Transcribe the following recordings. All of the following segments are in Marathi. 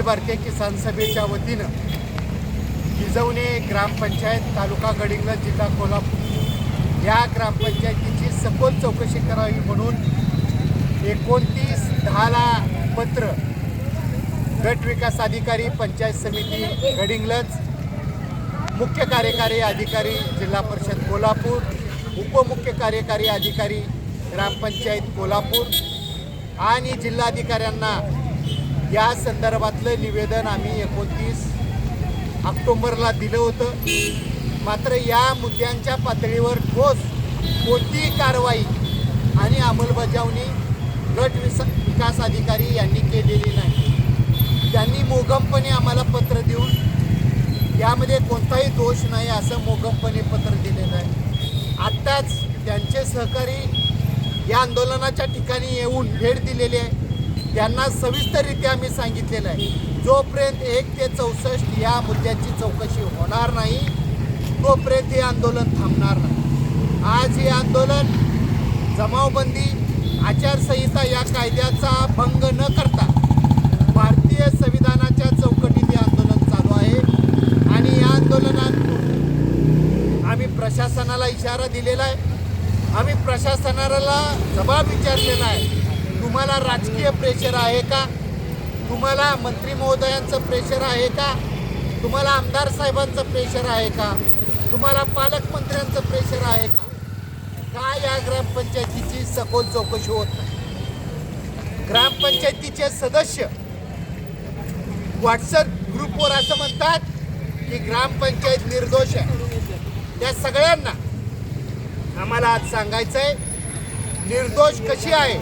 अखिल भारतीय किसान सभेच्या वतीनं जिजवणे ग्रामपंचायत तालुका गडिंग्लज जिल्हा कोल्हापूर. या ग्रामपंचायतीची सखोल चौकशी करावी म्हणून एकोणतीस दहाला पत्र गट विकास अधिकारी पंचायत समिती गडिंगलज मुख्य कार्यकारी अधिकारी जिल्हा परिषद कोल्हापूर उपमुख्य कार्यकारी अधिकारी ग्रामपंचायत कोल्हापूर आणि जिल्हाधिकाऱ्यांना या संदर्भातलं निवेदन आम्ही एकोणतीस ऑक्टोंबरला दिलं होतं. मात्र या मुद्द्यांच्या पातळीवर ठोस कोणतीही कारवाई आणि अंमलबजावणी गट विस विकास अधिकारी यांनी केलेली नाही. त्यांनी मोगमपणे आम्हाला पत्र देऊन यामध्ये कोणताही दोष नाही असं मोगमपणे पत्र दिलेलं आहे. आत्ताच त्यांचे सहकारी या आंदोलनाच्या ठिकाणी येऊन भेट दिलेली आहे. त्यांना सविस्तररित्या आम्ही सांगितलेलं आहे. जोपर्यंत एक ते चौसष्ट या मुद्द्याची चौकशी होणार नाही तोपर्यंत हे आंदोलन थांबणार नाही. आज हे आंदोलन जमावबंदी आचारसंहिता या कायद्याचा भंग न करता भारतीय संविधानाच्या चौकटीत हे आंदोलन चालू आहे. आणि या आंदोलनात आम्ही प्रशासनाला इशारा दिलेला आहे. आम्ही प्रशासनाला जबाब विचारलेला आहे. तुम्हाला राजकीय प्रेशर आहे का? तुम्हाला मंत्री महोदयांचं प्रेशर आहे का? तुम्हाला आमदार साहेबांचं प्रेशर आहे का? तुम्हाला पालकमंत्र्यांचं प्रेशर आहे का? का या ग्रामपंचायतीची सखोल चौकशी होत नाही? ग्रामपंचायतीचे सदस्य व्हॉट्सअप ग्रुपवर असं म्हणतात की ग्रामपंचायत निर्दोष आहे. त्या सगळ्यांना आम्हाला आज सांगायचं आहे निर्दोष कशी आहे?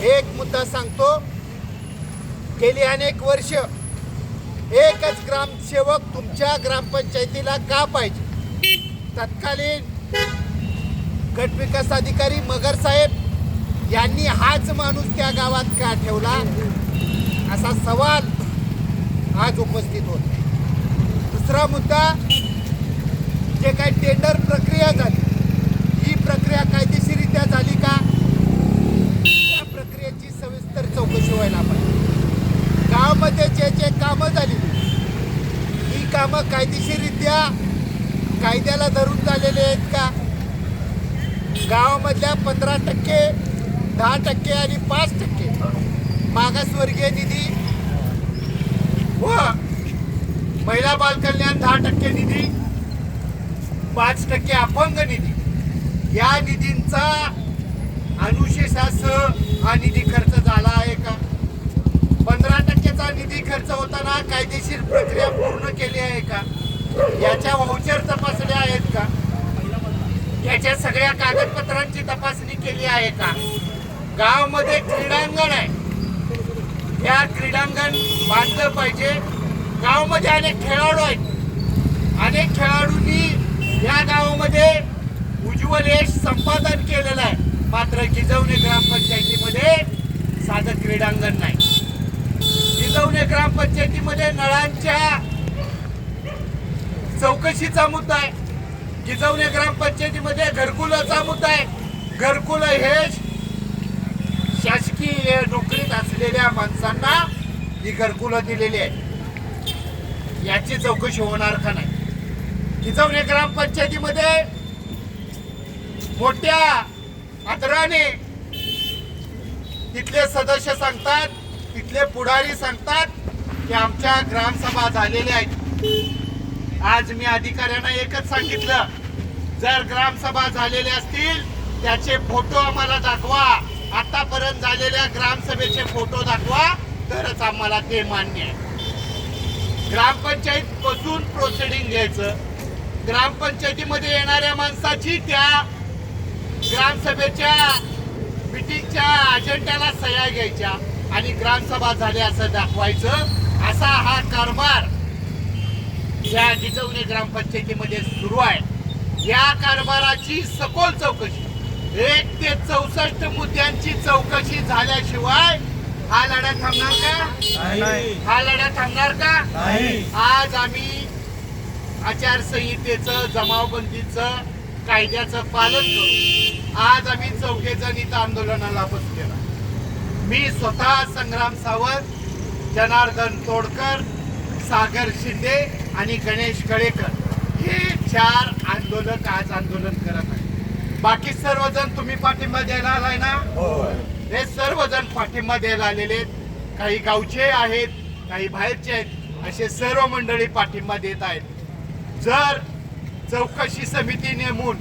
एक मुद्दा सांगतो. गेली अनेक वर्ष एकच ग्रामसेवक तुमच्या ग्रामपंचायतीला का पाहिजे? तत्कालीन गट विकास अधिकारी मगर साहेब यांनी हाच माणूस त्या गावात का ठेवला? असा सवाल आज उपस्थित होत दुसरा मुद्दा जे काही टेंडर प्रक्रिया झाली ही प्रक्रिया कायदेशीरित्या झाली का त्या प्रक्रियेची सविस्तर चौकशी व्हायला पाहिजे गावामध्ये जे जे कामं झाली ही कामं कायदेशीररित्या कायद्याला धरून झालेली आहेत का? गावामधल्या पंधरा टक्के दहा टक्के आणि पाच टक्के मागासवर्गीय निधी व महिला बालकल्याण दहा टक्के निधी पाच टक्के अपंग निधी. या निधींचा अनुशेषासह हा निधी खर्च झाला आहे का? पंधरा टक्केचा निधी खर्च होताना कायदेशीर प्रक्रिया पूर्ण केली आहे का? याच्या व्हाउचर तपासण्या आहेत का? याच्या सगळ्या कागदपत्रांची तपासणी केली आहे का? गावामध्ये क्रीडांगण आहे. या क्रीडांगण बांधलं पाहिजे. गावामध्ये अनेक खेळाडू आहेत. अनेक खेळाडूंनी या गावामध्ये उज्ज्वल यश संपादन केलेलं आहे. मात्र जिजवणे ग्रामपंचायतीमध्ये साधं क्रीडांगण नाही. जिजवणे ग्रामपंचायतीमध्ये नळांच्या चौकशीचा मुद्दा आहे. गिजवणे ग्रामपंचायतीमध्ये घरकुलाचा मुद्दा आहे. घरकुल हे शासकीय नोकरीत असलेल्या माणसांना ही घरकुलं दिलेली आहे याची चौकशी होणार का नाही? गिजवणे ग्रामपंचायतीमध्ये मोठ्या आदराने तिथले सदस्य सांगतात तिथले पुढारी सांगतात की आमच्या ग्रामसभा झालेल्या आहेत. आज मी अधिकाऱ्यांना एकच सांगितलं जर ग्रामसभा झालेल्या असतील त्याचे फोटो आम्हाला दाखवा. आतापर्यंत झालेल्या ग्रामसभेचे फोटो दाखवा. तरच आम्हाला ते मान्य आहे. ग्रामपंचायत बसून प्रोसिडिंग घ्यायचं. ग्रामपंचायतीमध्ये येणाऱ्या माणसाची त्या ग्रामसभेच्या मिटिंगच्या अजेंड्याला सह्या घ्यायच्या. आणि ग्रामसभा झाली असं दाखवायचं. असा हा कारभार या जिजवणे ग्रामपंचायतीमध्ये सुरू आहे. या कारभाराची सखोल चौकशी एक ते चौसष्ट मुद्द्यांची चौकशी झाल्याशिवाय हा लढा थांबणार का? हा लढा थांबणार का? आज आम्ही आचारसंहितेचं जमावबंदीचं कायद्याचं पालन करू. आज आम्ही चौघे जण इथं आंदोलनाला बसलेला मी स्वतः संग्राम सावंत जनार्दन तोडकर सागर शिंदे आणि गणेश कळेकर. हे चार आंदोलक आज आंदोलन करत आहेत. बाकी सर्वजण तुम्ही पाठिंबा द्यायला आलाय ना? हे सर्वजण पाठिंबा द्यायला आलेले आहेत. काही गावचे आहेत काही बाहेरचे आहेत. असे सर्व मंडळी पाठिंबा देत आहेत. जर चौकशी समिती नेमून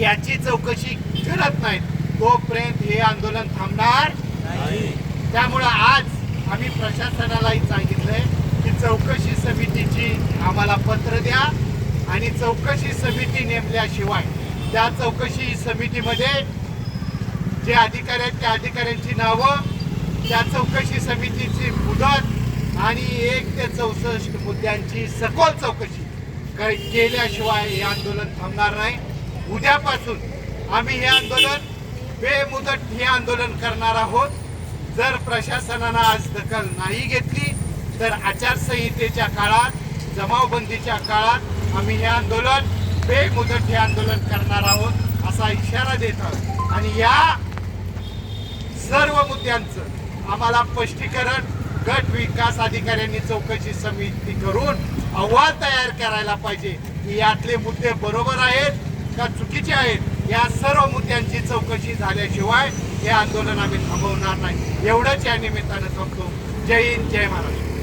याची चौकशी करत नाहीत तोपर्यंत हे आंदोलन थांबणार त्यामुळं आज आम्ही प्रशासनालाही सांगितलंय की चौकशी समितीची आम्हाला पत्र द्या आणि चौकशी समिती नेमल्याशिवाय त्या चौकशी समितीमध्ये जे अधिकारी आहेत त्या अधिकाऱ्यांची नावं त्या चौकशी समितीची मुदत आणि एक ते चौसष्ट मुद्द्यांची सखोल चौकशी केल्याशिवाय हे आंदोलन थांबणार नाही. उद्यापासून आम्ही हे आंदोलन बेमुदत हे आंदोलन करणार आहोत. जर प्रशासनानं आज दखल नाही घेतली तर आचारसंहितेच्या काळात जमावबंदीच्या काळात आम्ही हे आंदोलन बेमुदत हे आंदोलन करणार आहोत असा इशारा देत आहोत. आणि या सर्व मुद्द्यांचं आम्हाला स्पष्टीकरण गट विकास अधिकाऱ्यांनी चौकशी समिती करून अहवाल तयार करायला पाहिजे. की यातले मुद्दे बरोबर आहेत का चुकीचे आहेत? या सर्व मुद्द्यांची चौकशी झाल्याशिवाय हे आंदोलन आम्ही थांबवणार नाही. एवढंच या निमित्तानं सांगतो. जय हिंद जय महाराष्ट्र.